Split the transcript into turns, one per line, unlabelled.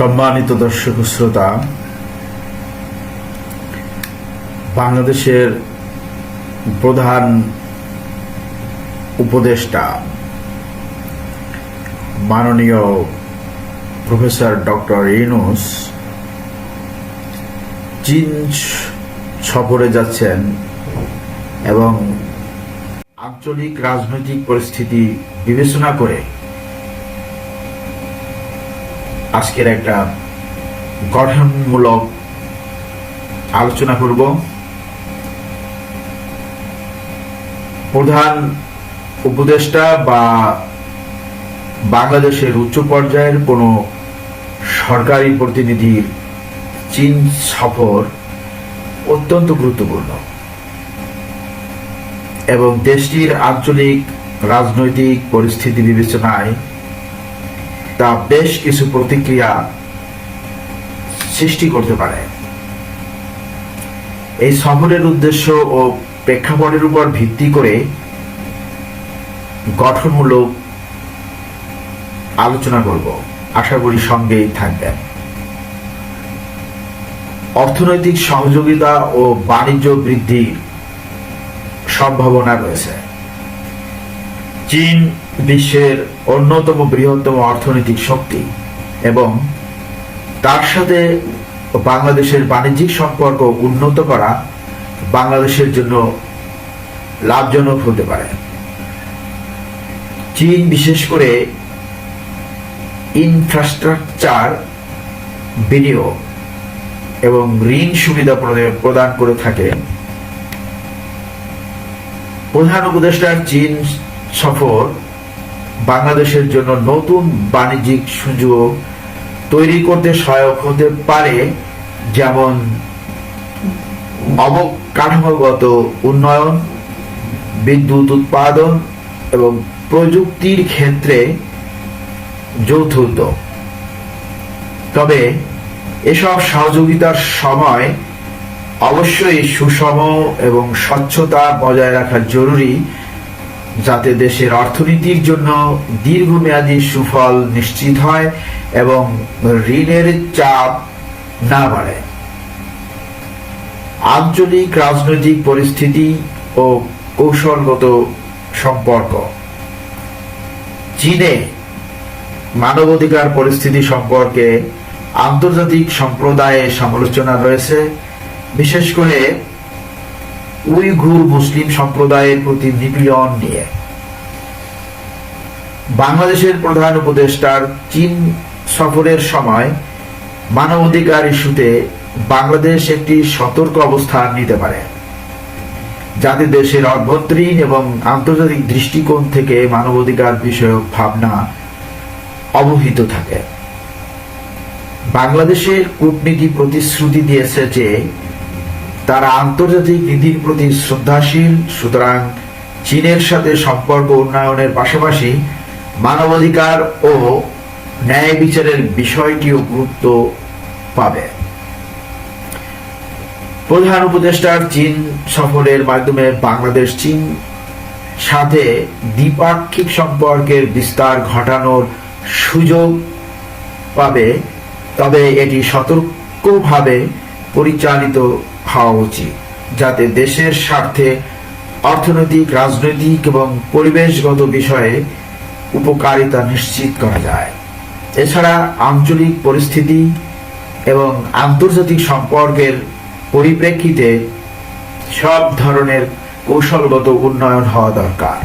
সম্মানিত দর্শক শ্রোতা, বাংলাদেশের প্রধান উপদেষ্টা, মাননীয় প্রফেসর ডক্টর ইউনুস চীন সফরে যাচ্ছেন এবং আঞ্চলিক রাজনৈতিক পরিস্থিতি বিবেচনা করে আজকের একটা গঠনমূলক আলোচনা করব। প্রধান উপদেষ্টা বা বাংলাদেশের উচ্চ পর্যায়ের কোনো সরকারি প্রতিনিধির চীন সফর অত্যন্ত গুরুত্বপূর্ণ এবং দেশটির আঞ্চলিক রাজনৈতিক পরিস্থিতি বিবেচনায় তা বেশ কিছু প্রতিক্রিয়া সৃষ্টি করতে পারে। এই সফরের উদ্দেশ্য ও প্রেক্ষাপটের উপর ভিত্তি করে গঠনমূলক আলোচনা করব। আশা করি সঙ্গেই থাকবেন। অর্থনৈতিক সহযোগিতা ও বাণিজ্য বৃদ্ধির সম্ভাবনা রয়েছে। চীন বিশ্বের অন্যতম বৃহত্তম অর্থনৈতিক শক্তি এবং তার সাথে বাংলাদেশের বাণিজ্যিক সম্পর্ক উন্নত করা বাংলাদেশের জন্য লাভজনক হতে পারে। চীন বিশেষ করে ইনফ্রাস্ট্রাকচার বিনিয়োগ এবং ঋণ সুবিধা প্রদে- প্রদান করে থাকে। প্রধান উপদেষ্টার চীন সফর বাংলাদেশের জন্য নতুন বাণিজ্যিক সুযোগ তৈরি করতে সহায়ক হতে পারে, যেমন অবকাঠামোগত উন্নয়ন, বিদ্যুৎ উৎপাদন এবং প্রযুক্তির ক্ষেত্রে যৌথ উদ্যোগ। তবে এসব সহযোগিতার সময় অবশ্যই সুষম এবং স্বচ্ছতা বজায় রাখা জরুরি। যাতে দেশের অর্থনীতির জন্য দীর্ঘমেয়াদী সুফল নিশ্চিত হয় এবং ঋণের চাপ না বাড়ে। আঞ্চলিক রাজনৈতিক পরিস্থিতি ও কৌশলগত সম্পর্ক। চীনে মানবাধিকার পরিস্থিতি সম্পর্কে আন্তর্জাতিক সম্প্রদায়ে সমালোচনা রয়েছে। বিশেষ করে উইঘুর মুসলিম সম্প্রদায়ের প্রতি নিপীড়ন নিয়ে। বাংলাদেশের প্রধান উপদেষ্টার চীন সফরের সময় মানবাধিকার ইস্যুতে বাংলাদেশ একটি সতর্ক অবস্থান নিতে পারে। যাতে দেশের অভ্যন্তরীণ এবং আন্তর্জাতিক দৃষ্টিকোণ থেকে মানবাধিকার বিষয়ক ভাবনা অবহিত থাকে। বাংলাদেশের কূটনীতি প্রতিশ্রুতি দিয়েছে যে তারা আন্তর্জাতিক নীতির প্রতি শ্রদ্ধাশীল, সুতরাং চীনের সাথে সম্পর্ক উন্নয়নের পাশাপাশি মানবাধিকার ও ন্যায় বিচারের বিষয়টিও গুরুত্ব পাবে। প্রধান উপদেষ্টার চীন সফরের মাধ্যমে বাংলাদেশ, চীন সাথে দ্বিপাক্ষিক সম্পর্কের বিস্তার ঘটানোর সুযোগ পাবে, তবে এটি সতর্কভাবে পরিচালিত হওয়া উচিত, যাতে দেশের স্বার্থে অর্থনৈতিক, রাজনৈতিক এবং পরিবেশগত বিষয়ে উপকারিতা নিশ্চিত করা যায়। এছাড়া আঞ্চলিক পরিস্থিতি এবং আন্তর্জাতিক সম্পর্কের পরিপ্রেক্ষিতে সব ধরনের কৌশলগত উন্নয়ন হওয়া দরকার।